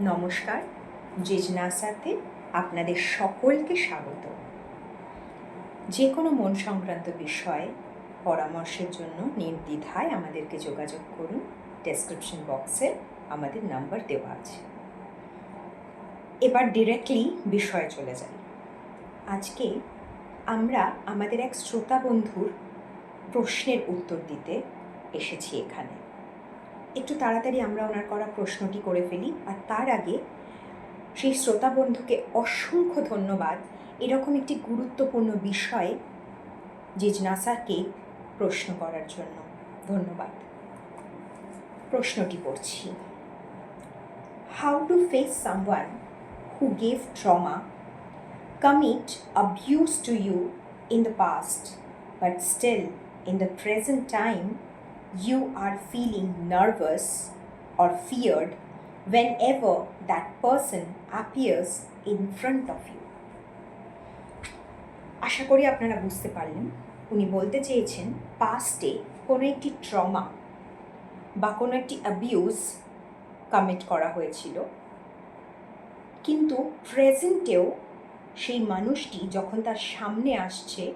নমস্কার জেজনাসাতে আপনাদের সকলকে স্বাগত। যে কোনো মন সংক্রান্ত বিষয়ে পরামর্শের জন্য নির্দ্বিধায় আমাদেরকে যোগাযোগ করুন। ডেসক্রিপশন বক্সে আমাদের নাম্বার দেওয়া আছে। এবার ডিরেক্টলি বিষয়ে চলে যাই। আজকে আমরা আমাদের এক শ্রোতা বন্ধুর প্রশ্নের উত্তর দিতে এসেছি এখানে। একটু তাড়াতাড়ি আমরা ওনার করা প্রশ্নটি করে ফেলি। আর তার আগে সেই শ্রোতা বন্ধুকে অসংখ্য ধন্যবাদ। এরকম একটি গুরুত্বপূর্ণ বিষয়ে জিজনাসাকে প্রশ্ন করার জন্য। ধন্যবাদ। প্রশ্নটি পড়ছি how to face someone who gave trauma commit abuse to you in the past, but still in the present time you are feeling nervous or feared whenever that person appears in front of you. আশা করি আপনারা বুঝতে পারলেন উনি বলতে চেয়েছেন পাস্টে কোনো একটি ট্রমা বা কোনো একটি অ্যাবিউজ কমিট করা হয়েছিল কিন্তু প্রেজেন্টেও সেই মানুষটি যখন তার সামনে আসছে,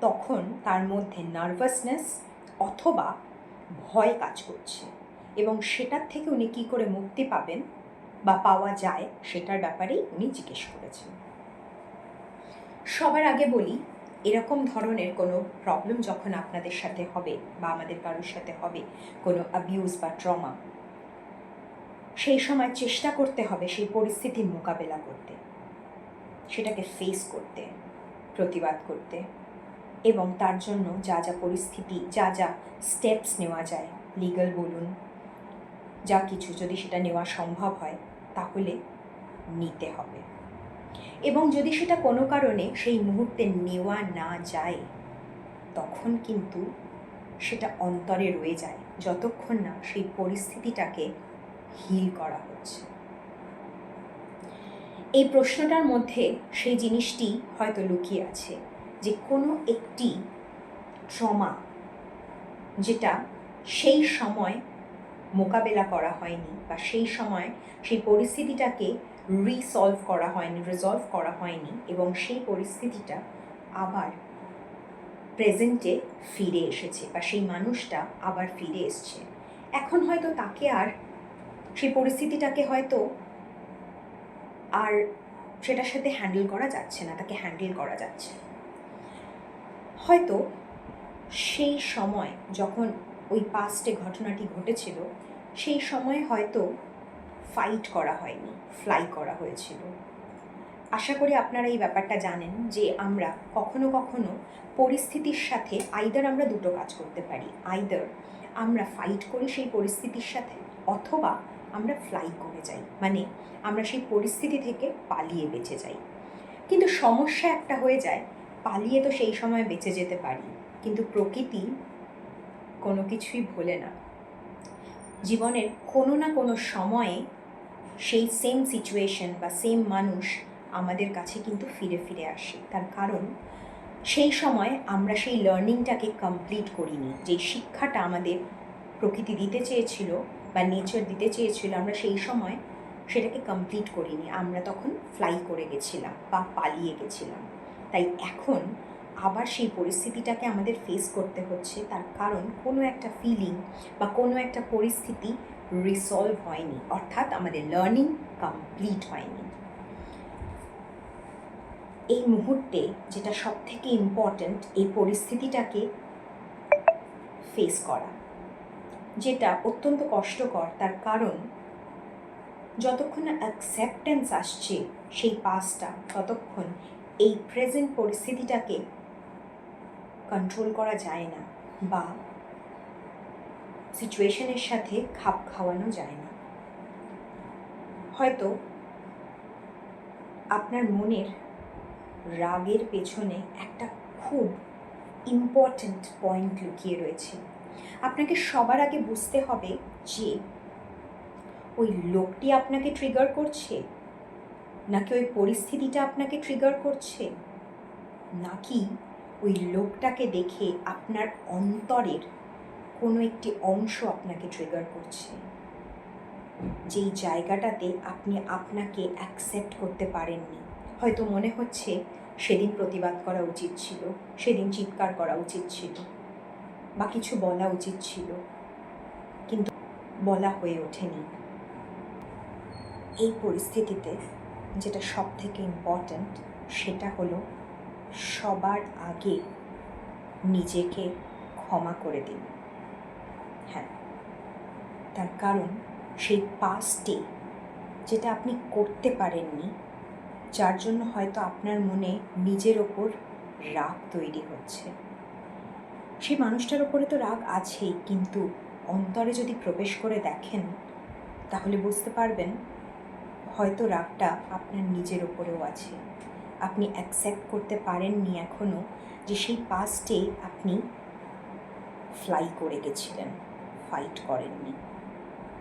তখন তার মধ্যে নার্ভাসনেস অথবা ভয় কাজ করছে। এবং সেটার থেকে উনি কী করে মুক্তি পাবেন বা পাওয়া যায় সেটার ব্যাপারেই উনি জিজ্ঞেস করেছেন। সবার আগে বলি, এরকম ধরনের কোনো প্রবলেম যখন আপনাদের সাথে হবে বা আমাদের কারোর সাথে হবে, কোনো অ্যাবিউজ বা ট্রমা সেই সময় চেষ্টা করতে হবে সেই পরিস্থিতির মোকাবেলা করতে। সেটাকে ফেস করতে, প্রতিবাদ করতে। এবং তার জন্য যা যা পরিস্থিতি, যা যা স্টেপস নেওয়া যায়। লিগাল বলুন, যা কিছু যদি সেটা নেওয়া সম্ভব হয়, তাহলে নিতে হবে। এবং যদি সেটা কোনো কারণে সেই মুহূর্তে নেওয়া না যায়, তখন কিন্তু সেটা অন্তরে রয়ে যায়, যতক্ষণ না সেই পরিস্থিতিটাকে হিল করা হচ্ছে। এই প্রশ্নটার মধ্যে সেই জিনিসটি হয়তো লুকিয়ে আছে। যে কোনো একটি ট্রমা যেটা সেই সময় মোকাবেলা করা হয়নি বা সেই সময় সেই পরিস্থিতিটাকে রিসলভ করা হয়নি রিজলভ করা হয়নি এবং সেই পরিস্থিতিটা আবার প্রেজেন্টে ফিরে এসেছে বা সেই মানুষটা আবার ফিরে এসছে। এখন হয়তো তাকে আর সেই পরিস্থিতিটাকে হয়তো আর সেটার সাথে হ্যান্ডেল করা যাচ্ছে না, তাকে হ্যান্ডেল করা যাচ্ছে হয়তো সেই সময় যখন ওই পাস্টে ঘটনাটি ঘটেছিল, সেই সময় হয়তো ফাইট করা হয়নি ফ্লাই করা হয়েছিল। আশা করি আপনারা এই ব্যাপারটা জানেন যে আমরা কখনো কখনো পরিস্থিতির সাথে আইদার আমরা দুটো কাজ করতে পারি। আইদার আমরা ফাইট করি সেই পরিস্থিতির সাথে অথবা আমরা ফ্লাই করে যাই। মানে আমরা সেই পরিস্থিতি থেকে পালিয়ে বেঁচে যাই। কিন্তু সমস্যা একটা হয়ে যায় পালিয়ে তো সেই সময় বেঁচে যেতে পারি, কিন্তু প্রকৃতি কোনো কিছুই ভোলে না। জীবনের কোনো না কোনো সময়ে সেই সেম সিচুয়েশন বা সেম মানুষ আমাদের কাছে কিন্তু ফিরে ফিরে আসে। তার কারণ, সেই সময় আমরা সেই লার্নিংটাকে কমপ্লিট করিনি। যে শিক্ষাটা আমাদের প্রকৃতি দিতে চেয়েছিল বা নেচার দিতে চেয়েছিল, আমরা সেই সময় সেটাকে কমপ্লিট করিনি। আমরা তখন ফ্লাই করে গেছিলাম বা পালিয়ে গেছিলাম। তাই এখন আবার সেই পরিস্থিতিটাকে আমাদের ফেস করতে হচ্ছে। তার কারণ কোনো একটা ফিলিং বা কোনো একটা পরিস্থিতি রিসলভ হয়নি। অর্থাৎ আমাদের লার্নিং কমপ্লিট হয়নি। এই মুহূর্তে যেটা সব থেকে ইম্পর্ট্যান্ট এই পরিস্থিতিটাকে ফেস করা, যেটা অত্যন্ত কষ্টকর। তার কারণ যতক্ষণ না অ্যাকসেপ্টেন্স আসছে সেই পাসটা ততক্ষণ এই প্রেজেন্ট পরিস্থিতিটাকে কন্ট্রোল করা যায় না বা সিচুয়েশনের সাথে খাপ খাওয়ানো যায় না। হয়তো আপনার মনের রাগের পেছনে একটা খুব ইম্পর্ট্যান্ট পয়েন্ট লুকিয়ে রয়েছে। আপনাকে সবার আগে বুঝতে হবে যে ওই লোকটি আপনাকে ট্রিগার করছে নাকি ওই পরিস্থিতিটা আপনাকে ট্রিগার করছে? নাকি ওই লোকটাকে দেখে আপনার অন্তরের কোনো একটি অংশ আপনাকে ট্রিগার করছে? যেই জায়গাটাতে আপনি আপনাকে অ্যাকসেপ্ট করতে পারেননি। হয়তো মনে হচ্ছে সেদিন প্রতিবাদ করা উচিত ছিল, সেদিন চিৎকার করা উচিত ছিল, বা কিছু বলা উচিত ছিল, কিন্তু বলা হয়ে ওঠেনি। এই পরিস্থিতিতে যেটা সব থেকে ইম্পর্ট্যান্ট সেটা হলো সবার আগে নিজেকে ক্ষমা করে দিন। হ্যাঁ তার কারণ সেই পাস্টে যেটা আপনি করতে পারেননি, যার জন্য হয়তো আপনার মনে নিজের ওপর রাগ তৈরি হচ্ছে। সেই মানুষটার ওপরে তো রাগ আছেই, কিন্তু অন্তরে যদি প্রবেশ করে দেখেন, তাহলে বুঝতে পারবেন হয়তো রাগটা আপনার নিজের ওপরেও আছে। আপনি অ্যাকসেপ্ট করতে পারেননি এখনও যে সেই পাস্টে আপনি ফ্লাই করে গেছিলেন ফাইট করেননি।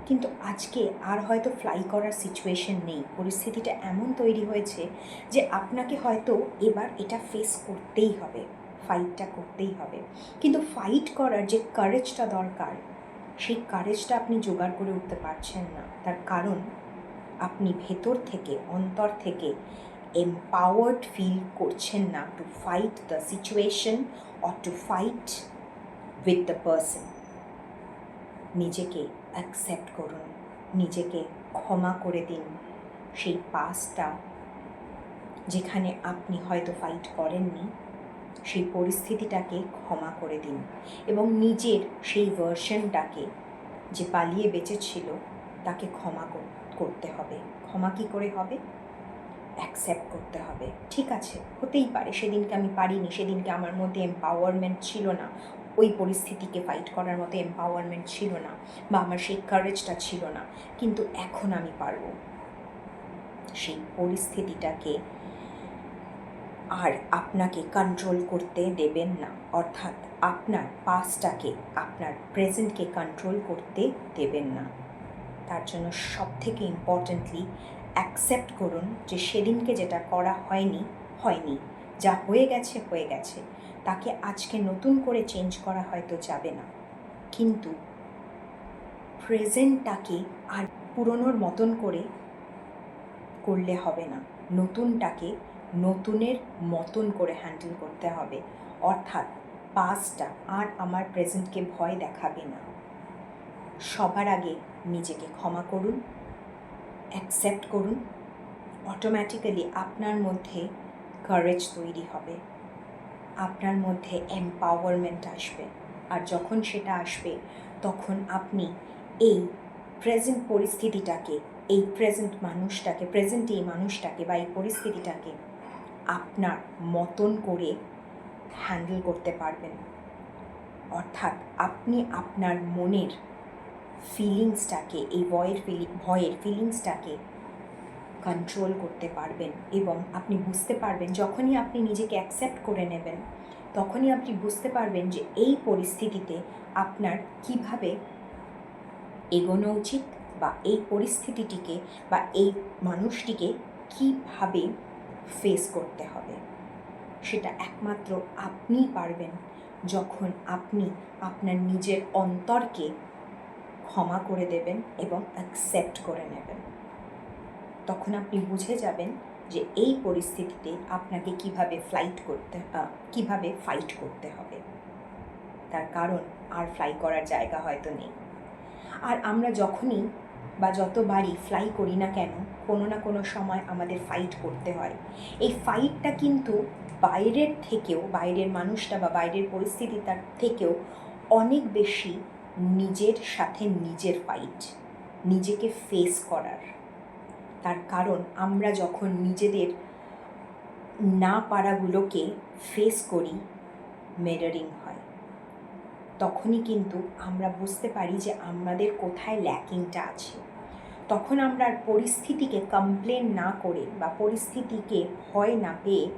কিন্তু আজকে আর হয়তো ফ্লাই করার সিচুয়েশন নেই। পরিস্থিতিটা এমন তৈরি হয়েছে যে আপনাকে হয়তো এবার এটা ফেস করতেই হবে ফাইটটা করতেই হবে। কিন্তু ফাইট করার যে কারেজটা দরকার, সেই কারেজটা আপনি জোগাড় করে উঠতে পারছেন না। তার কারণ আপনি ভেতর থেকে, অন্তর থেকে এম্পাওয়ার্ড ফিল করছেন না to fight the situation or to fight with the person নিজেকে অ্যাকসেপ্ট করুন, নিজেকে ক্ষমা করে দিন। সেই পাসটা যেখানে আপনি হয়তো ফাইট করেননি, সেই পরিস্থিতিটাকে ক্ষমা করে দিন এবং নিজের সেই ভার্সনটাকে যে পালিয়ে বেঁচেছিল তাকে ক্ষমা কর- করতে হবে। ক্ষমা কি করে হবে? অ্যাকসেপ্ট করতে হবে। ঠিক আছে, হতেই পারে। সেদিনকে আমি পারিনি, সেদিনকে আমার মধ্যে এম্পাওয়ারমেন্ট ছিল না। ওই পরিস্থিতিকে ফাইট করার মতো এম্পাওয়ারমেন্ট ছিল না বা আমার সেই কারেজটা ছিল না। কিন্তু এখন আমি পারব। সেই পরিস্থিতিটাকে আর আপনাকে কন্ট্রোল করতে দেবেন না। অর্থাৎ আপনার পাস্টটাকে আপনার প্রেজেন্টকে কন্ট্রোল করতে দেবেন না। তার জন্য সব থেকে ইম্পর্ট্যান্টলি অ্যাকসেপ্ট করুন যে সেদিনকে যেটা করা হয়নি হয়নি। যা হয়ে গেছে হয়ে গেছে। তাকে আজকে নতুন করে চেঞ্জ করা হয়তো যাবে না। কিন্তু প্রেজেন্টটাকে আর পুরনোর মতন করে করলে হবে না। নতুনটাকে নতুনের মতন করে হ্যান্ডেল করতে হবে। অর্থাৎ পাস্টটা আর আমার প্রেজেন্টকে ভয় দেখাবে না। সবার আগে নিজেকে ক্ষমা করুন অ্যাকসেপ্ট করুন। অটোমেটিক্যালি আপনার মধ্যে কারেজ তৈরি হবে। আপনার মধ্যে এম্পাওয়ারমেন্ট আসবে। আর যখন সেটা আসবে, তখন আপনি এই প্রেজেন্ট পরিস্থিতিটাকে, এই প্রেজেন্ট মানুষটাকে প্রেজেন্ট এই মানুষটাকে বা এই পরিস্থিতিটাকে আপনার মতন করে হ্যান্ডেল করতে পারবেন। অর্থাৎ আপনি আপনার মনের ফিলিংসটাকে এই ভয়ের ফিলিং ভয়ের ফিলিংসটাকে কন্ট্রোল করতে পারবেন এবং আপনি বুঝতে পারবেন, যখনই আপনি নিজেকে অ্যাকসেপ্ট করে নেবেন, তখনই আপনি বুঝতে পারবেন যে এই পরিস্থিতিতে আপনার কীভাবে এগোনো উচিত বা এই পরিস্থিতিটিকে বা এই মানুষটিকে কীভাবে ফেস করতে হবে। সেটা একমাত্র আপনিই পারবেন যখন আপনি আপনার নিজের অন্তরকে ক্ষমা করে দেবেন এবং অ্যাকসেপ্ট করে নেবেন। তখন আপনি বুঝে যাবেন যে এই পরিস্থিতিতে আপনাকে কীভাবে ফ্লাইট করতে কীভাবে ফাইট করতে হবে। তার কারণ আর ফ্লাই করার জায়গা হয়তো নেই। আর আমরা যখনই বা যতবারই ফ্লাই করি না কেন, কোনো না কোনো সময় আমাদের ফাইট করতে হয়। এই ফাইটটা কিন্তু বাইরের থেকেও, বাইরের মানুষটা বা বাইরের পরিস্থিতিটার থেকেও অনেক বেশি নিজের সাথে নিজের ফাইট নিজেকে ফেস করার। তার কারণ, আমরা যখন নিজেদের না পারাগুলোকে ফেস করি মেরারিং হয়। তখনই কিন্তু আমরা বুঝতে পারি যে আমাদের কোথায় ল্যাকিংটা আছে। তখন আমরা পরিস্থিতিকে কমপ্লেন না করে বা পরিস্থিতিকে ভয় না পেয়ে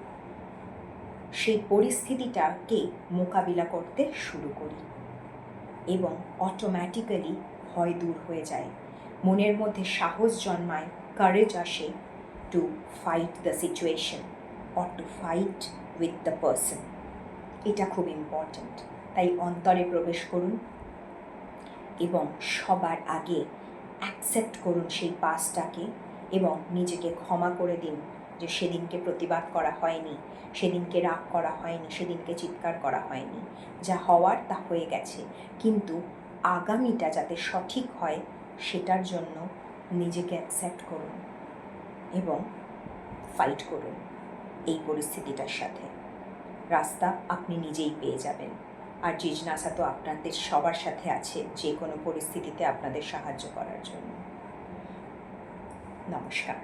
সেই পরিস্থিতিটাকে মোকাবিলা করতে শুরু করি। এবং অটোম্যাটিক্যালি ভয় দূর হয়ে যায়। মনের মধ্যে সাহস জন্মায় কারেজ আসে to fight the situation or to fight with the person এটা খুব ইম্পর্ট্যান্ট তাই অন্তরে প্রবেশ করুন এবং সবার আগে অ্যাকসেপ্ট করুন সেই পাসটাকে এবং নিজেকে ক্ষমা করে দিন। যে সেদিনকে প্রতিবাদ করা হয়নি, সেদিনকে রাগ করা হয়নি, সেদিনকে চিৎকার করা হয়নি। যা হওয়ার তা হয়ে গেছে। কিন্তু আগামীটা যাতে সঠিক হয়, সেটার জন্য নিজেকে অ্যাকসেপ্ট করুন এবং ফাইট করুন এই পরিস্থিতিটার সাথে। রাস্তা আপনি নিজেই পেয়ে যাবেন। আর জিজনাসা তো আপনাদের সবার সাথে আছে যে কোনো পরিস্থিতিতে আপনাদের সাহায্য করার জন্য। নমস্কার।